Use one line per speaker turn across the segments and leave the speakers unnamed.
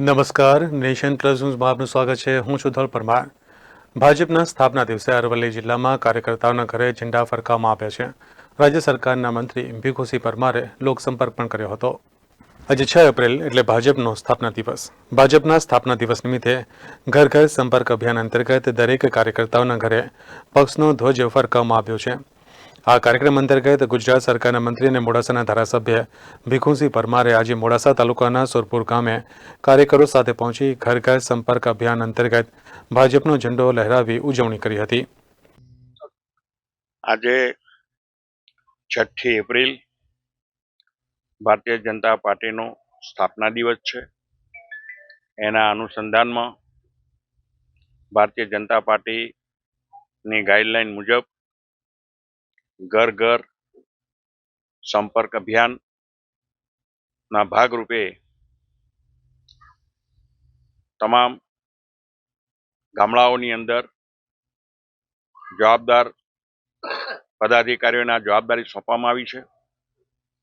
નમસ્કાર. Nation plus ન્યૂઝમાં આપનું સ્વાગત છે. હું છું ધળ પરમાર. ભાજપના સ્થાપના દિવસે અરવલ્લી જિલ્લામાં કાર્યકર્તાઓના ઘરે ઝંડા ફરકાવવામાં આવ્યા છે. રાજ્ય સરકારના મંત્રી ભીખુસિંહ પરમારે લોકસંપર્ક પણ કર્યો હતો. આજે છ એપ્રિલ એટલે ભાજપનો સ્થાપના દિવસ. ભાજપના સ્થાપના દિવસ નિમિત્તે ઘર ઘર સંપર્ક અભિયાન અંતર્ગત દરેક કાર્યકર્તાઓના ઘરે પક્ષનો ધ્વજ ફરકાવવામાં આવ્યો છે. આ કાર્યક્રમ અંતર્ગત ગુજરાત સરકારના મંત્રી અને મોડાસાના ધારાસભ્ય ભીખુસિંહ પરમારે આજે મોડાસા તાલુકાના સુરપુર ગામે કાર્યકરો સાથે પહોંચી ઘર ઘર સંપર્ક અભિયાન અંતર્ગત ભાજપનો ઝંડો લહેરાવી ઉજવણી કરી હતી.
આજે છઠ્ઠી એપ્રિલ ભારતીય જનતા પાર્ટીનો સ્થાપના દિવસ છે. એના અનુસંધાનમાં ભારતીય જનતા પાર્ટીની ગાઈડલાઈન મુજબ ઘર ઘર સંપર્ક અભિયાનના ભાગરૂપે તમામ ગામડાઓની અંદર જવાબદાર પદાધિકારીઓને આ જવાબદારી સોંપવામાં આવી છે.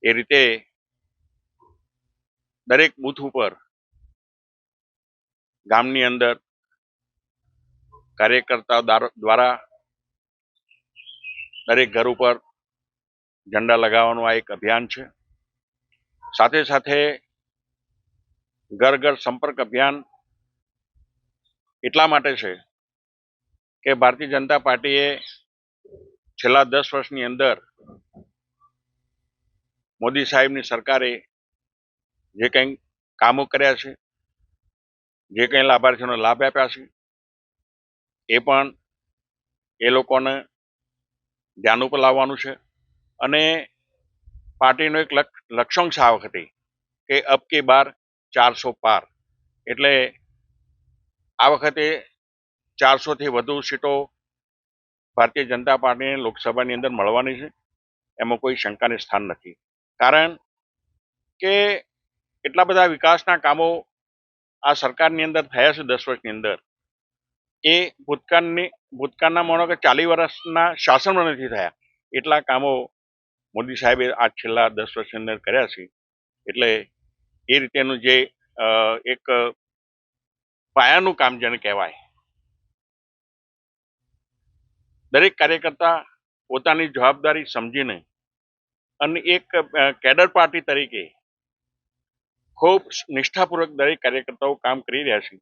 એ રીતે દરેક બૂથ ઉપર ગામની અંદર કાર્યકર્તાઓ દાર- દ્વારા દરેક ઘર ઉપર ઝંડા લગાવવાનું આ એક અભિયાન છે. સાથે સાથે ઘર ઘર સંપર્ક અભિયાન એટલા માટે છે કે ભારતીય જનતા પાર્ટીએ છેલ્લા દસ વર્ષની અંદર મોદી સાહેબની સરકારે જે કંઈ કામો કર્યા છે, જે કંઈ લાભાર્થીઓને લાભ આપ્યા છે, એ પણ એ લોકોને ધ્યાન ઉપર લાવવાનું છે. અને પાર્ટીનો એક લક- લક્ષ્યાંક છે આ વખતે કે અબ કે બાર ચારસો પાર. એટલે આ વખતે ચારસોથી વધુ સીટો ભારતીય જનતા પાર્ટીને લોકસભાની અંદર મળવાની છે. એમાં કોઈ શંકાને સ્થાન નથી. કારણ કે એટલા બધા વિકાસના કામો આ સરકારની અંદર થયા છે દસ વર્ષની અંદર. એ ભૂતકાળની, ભૂતકાળના માનો કે ચાલીસ વર્ષના શાસનમાં નથી થયા. એટલા કામો મોદી સાહેબે આ છેલ્લા દસ વર્ષની અંદર કર્યા છે. એટલે એ રીતેનું જે એક પાયાનું કામ જેને કહેવાય. દરેક કાર્યકર્તા પોતાની જવાબદારી સમજીને અને એક કેડર પાર્ટી તરીકે ખૂબ નિષ્ઠાપૂર્વક દરેક કાર્યકર્તાઓ કામ કરી રહ્યા છે.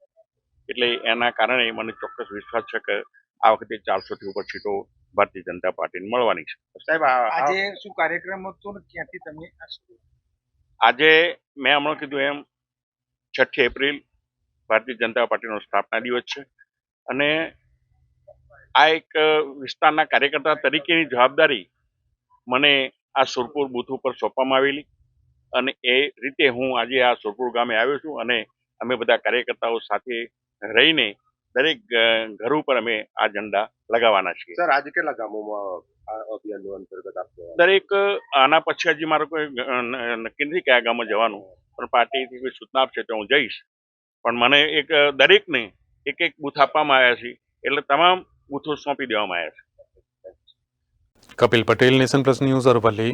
એટલે એના કારણે મને ચોક્કસ વિશ્વાસ છે કે આ વખતે ચારસો થી ઉપર સીટો ભારતીય જનતા પાર્ટીને મળવાની છે. સાહેબ
આજે શું કાર્યક્રમ હતો ને ક્યાંથી તમે
આજે મેં હમણાં કીધું એમ છઠ્ઠી એપ્રિલ ભારતીય જનતા પાર્ટીનો સ્થાપના દિવસ છે અને આ એક વિસ્તારના કાર્યકર્તા તરીકેની જવાબદારી મને આ સુરપુર બૂથ ઉપર સોંપવામાં આવેલી અને એ રીતે હું આજે આ સુરપુર ગામે આવ્યો છું અને અમે બધા કાર્યકર્તાઓ સાથે રહીને દરેક ઘર ઉપર અમે આ ઝંડા લગાવવાના છીએ.
સર આજે કેટલા ગામોમાં આ અભિયાનનો અંતર્ગત આપશો
દરેક આના પછી હજી મારું કોઈ નક્કી નથી કયા ગામમાં જવાનું પણ પાર્ટીથી કોઈ સૂચના આપશે તો હું જઈશ. પણ મને એક દરેકને એક એક બૂથ આપવામાં આવ્યા છે એટલે તમામ બૂથો સોંપી દેવામાં આવ્યા છે.
Kapil Patel nation plus news Aravalli.